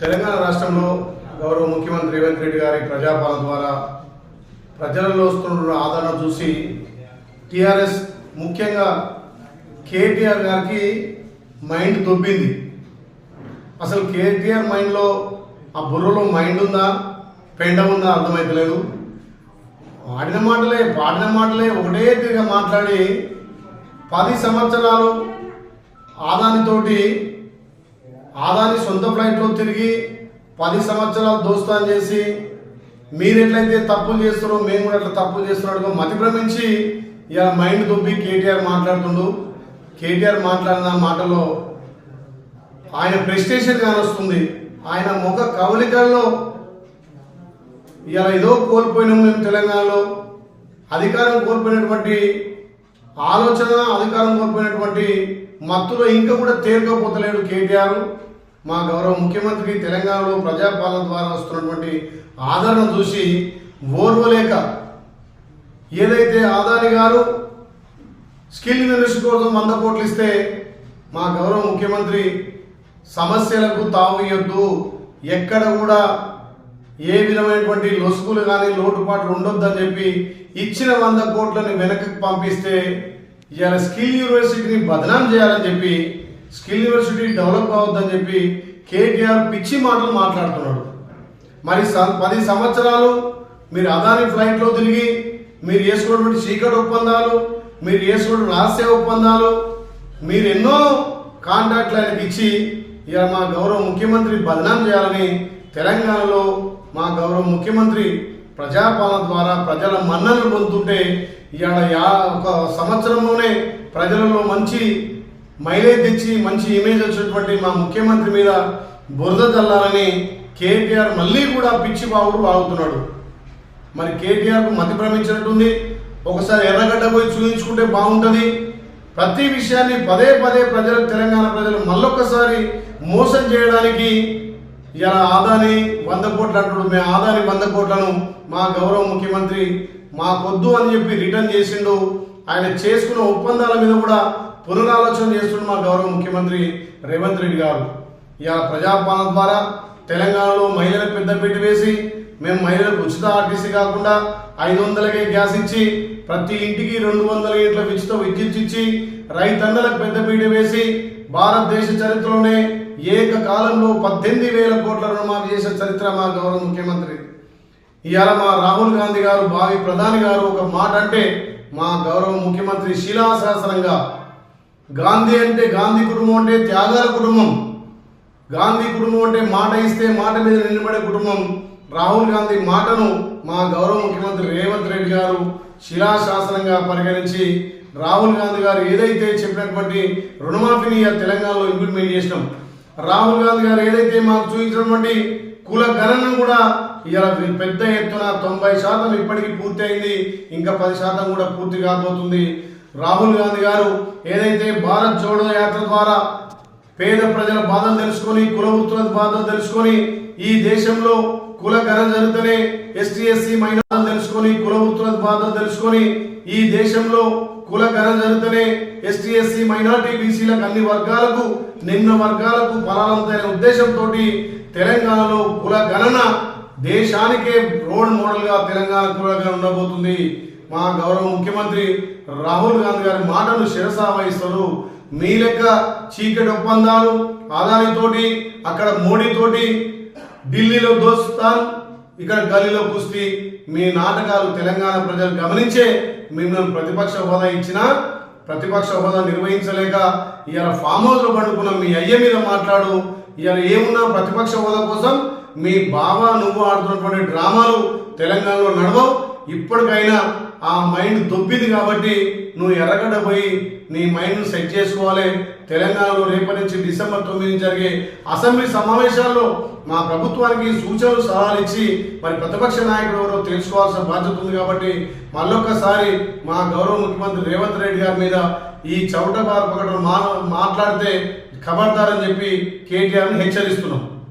తెలంగాణ రాష్ట్రంలో గౌరవ ముఖ్యమంత్రి రేవంత్ రెడ్డి గారి ప్రజాపాలన ద్వారా ప్రజలలో వస్తున్న ఆదరణ చూసి టిఆర్ఎస్ ముఖ్యంగా కేటీఆర్ గారికి మైండ్ దొబ్బింది. అసలు కేటీఆర్ మైండ్లో ఆ బుర్రలో మైండ్ ఉందా పెండ ఉందా అర్థమైతలేదు. ఆడిన మాటలే పాడిన మాటలే ఒకటే తిరిగి మాట్లాడి పది సంవత్సరాలు ఆదానితోటి ఆదాని సొంత ఫ్లైట్లో తిరిగి పది సంవత్సరాలు దోస్తాన్ చేసి మీరు ఎట్లయితే తప్పులు చేస్తున్నారో మేము కూడా అట్లా తప్పులు చేస్తున్నాడు మతి భ్రమించి ఇలా మైండ్ దుబ్బి కేటీఆర్ మాట్లాడుతుండు. కేటీఆర్ మాట్లాడిన మాటలో ఆయన ప్రెస్టేషన్ కానొస్తుంది. ఆయన ముఖ కవలికల్లో ఇలా ఏదో కోల్పోయినాం మేము తెలంగాణలో. అధికారం కోల్పోయినటువంటి ఆలోచన అధికారం కోల్పోయినటువంటి మత్తులో ఇంకా కూడా తేలికపోతలేడు కేటీఆర్. మా గౌరవ ముఖ్యమంత్రి తెలంగాణలో ప్రజాపాలన ద్వారా వస్తున్నటువంటి ఆదరణ చూసి ఓర్వలేక ఏదైతే ఆదాని గారు స్కిల్ యూనివర్సిటీ కోసం వంద కోట్లు ఇస్తే మా గౌరవ ముఖ్యమంత్రి సమస్యలకు తావు ఇవ్వద్దు ఎక్కడ కూడా ఏ విధమైనటువంటి లొసుగులు కానీ లోటుపాట్లు ఉండొద్దని చెప్పి ఇచ్చిన వంద కోట్లని వెనక్కి పంపిస్తే ఇవాళ స్కిల్ యూనివర్సిటీని బదనాం చేయాలని చెప్పి స్కిల్ యూనివర్సిటీ డెవలప్ అవ్వద్దని చెప్పి కేటీఆర్ పిచ్చి మాటలు మాట్లాడుతున్నాడు. మరి స- పది సంవత్సరాలు మీరు అదాని ఫ్లైట్లో తిరిగి మీరు చేసుకున్నటువంటి చీకటి ఒప్పందాలు మీరు చేసుకున్న రహస్య ఒప్పందాలు మీరు ఎన్నో కాంట్రాక్ట్లు ఆయనకి ఇచ్చి ఇక మా గౌరవ ముఖ్యమంత్రి బదనాం చేయాలని తెలంగాణలో మా గౌరవ ముఖ్యమంత్రి ప్రజాపాలన ద్వారా ప్రజల మన్ననలు పొందుతుంటే ఇవాళ యా ఒక సంవత్సరంలోనే ప్రజలలో మంచి మైలేజ్ తెచ్చి మంచి ఇమేజ్ వచ్చినటువంటి మా ముఖ్యమంత్రి మీద బురద చల్లాలని కేటీఆర్ మళ్ళీ కూడా పిచ్చి బావుడు బాగుతున్నాడు మరి కేటీఆర్కు మతి భ్రమించినట్టుంది. ఒకసారి ఎర్రగడ్డ పోయి చూపించుకుంటే బాగుంటుంది ప్రతి విషయాన్ని పదే పదే ప్రజలు తెలంగాణ ప్రజలు మళ్ళొక్కసారి మోసం చేయడానికి ఇలా ఆదాని వంద కోట్లు అంటాడు. మేము ఆదాని వంద కోట్లను మా గౌరవ ముఖ్యమంత్రి మాకొద్దు అని చెప్పి రిటర్న్ చేసిండు. ఆయన చేసుకున్న ఒప్పందాల మీద కూడా పునరాలోచన చేస్తుండు మా గౌరవ ముఖ్యమంత్రి రేవంత్ రెడ్డి గారు. ఇవాళ ప్రజాపాలన ద్వారా తెలంగాణలో మహిళలకు పెద్దపీట వేసి మేము మహిళలకు ఉచిత ఆర్టీసీ కాకుండా ఐదు వందలకే గ్యాస్ ఇచ్చి ప్రతి ఇంటికి రెండు వందల యూనిట్ల ఉచిత విద్యుత్ ఇచ్చి రైతన్నలకు పెద్దపీట వేసి భారతదేశ చరిత్రలోనే ఏకకాలంలో పద్దెనిమిది వేల కోట్ల రుణమాఫీ చేసిన చరిత్ర మా గౌరవ ముఖ్యమంత్రి. ఇవాళ మా రాహుల్ గాంధీ గారు భావి ప్రధాని గారు ఒక మాట అంటే మా గౌరవ ముఖ్యమంత్రి శిలాశాసనంగా గాంధీ అంటే గాంధీ కుటుంబం అంటే త్యాగాల కుటుంబం. గాంధీ కుటుంబం అంటే మాట ఇస్తే మాట మీద నిలబడే కుటుంబం. రాహుల్ గాంధీ మాటను మా గౌరవ ముఖ్యమంత్రి రేవంత్ రెడ్డి గారు శిలాశాసనంగా పరిగణించి రాహుల్ గాంధీ గారు ఏదైతే చెప్పినటువంటి రుణమాఫీని తెలంగాణలో ఇంప్లిమెంట్ చేసినాం. రాహుల్ గాంధీ గారు ఏదైతే మాకు చూపించినటువంటి కుల గణనం కూడా ఇలా పెద్ద ఎత్తున తొంభై శాతం ఇప్పటికీ పూర్తి అయింది ఇంకా పది శాతం కూడా పూర్తి కాబోతుంది రాహుల్ గాంధీ గారు ఏదైతే భారత్ జోడో యాత్ర ద్వారా పేద ప్రజల బాధలు తెలుసుకొని కులవృత్తుల బాధలు తెలుసుకొని ఈ దేశంలో కుల గణన జరిగితేనే ఎస్టీ ఎస్సీ మైనార్టీలు తెలుసుకొని కులవృత్తుల బాధలు తెలుసుకొని ఈ దేశంలో కుల గణన జరిగితేనే ఎస్టీ ఎస్సీ మైనార్టీ బీసీలకు అన్ని వర్గాలకు నిమ్న వర్గాలకు ఫలాలంతైన ఉద్దేశంతో తెలంగాణలో కుల గణన దేశానికే రోల్ మోడల్గా తెలంగాణ కుల ఉండబోతుంది. మా గౌరవ ముఖ్యమంత్రి రాహుల్ గాంధీ గారి మాటను శిరసావహిస్తారు మీ లెక్క చీకటి ఒప్పందాలు అదానితోటి అక్కడ మోడీతోటి ఢిల్లీలో దోస్తాన్ ఇక్కడ గల్లీలో కుస్తీ మీ నాటకాలు తెలంగాణ ప్రజలు గమనించే మిమ్మల్ని ప్రతిపక్ష హోదా ఇచ్చిన ప్రతిపక్ష హోదా నిర్వహించలేక ఇవాళ ఫామ్ హౌస్లో పండుకున్న మీ అయ్య మీద మాట్లాడు ఇవాళ ఏమున్నా ప్రతిపక్ష హోదా కోసం మీ బావ నువ్వు ఆడుతున్నటువంటి డ్రామాలు తెలంగాణలో నడవవు ఇప్పటికైనా ఆ మైండ్ దొబ్బింది కాబట్టి నువ్వు ఎర్రగడ్డ పోయి నీ మైండ్ సెట్ చేసుకోవాలి. తెలంగాణలో రేపటి నుంచి డిసెంబర్ తొమ్మిది జరిగే అసెంబ్లీ సమావేశాల్లో మా ప్రభుత్వానికి సూచనలు సలహాలు ఇచ్చి మరి ప్రతిపక్ష నాయకుడు ఎవరో తెలుసుకోవాల్సిన బాధ్యత ఉంది కాబట్టి మళ్ళొక్కసారి మా గౌరవ ముఖ్యమంత్రి రేవంత్ రెడ్డి గారి మీద ఈ చౌట బార్ ప్రకటన మా మాట్లాడితే ఖబర్దారని చెప్పి కేటీఆర్ని హెచ్చరిస్తున్నాం.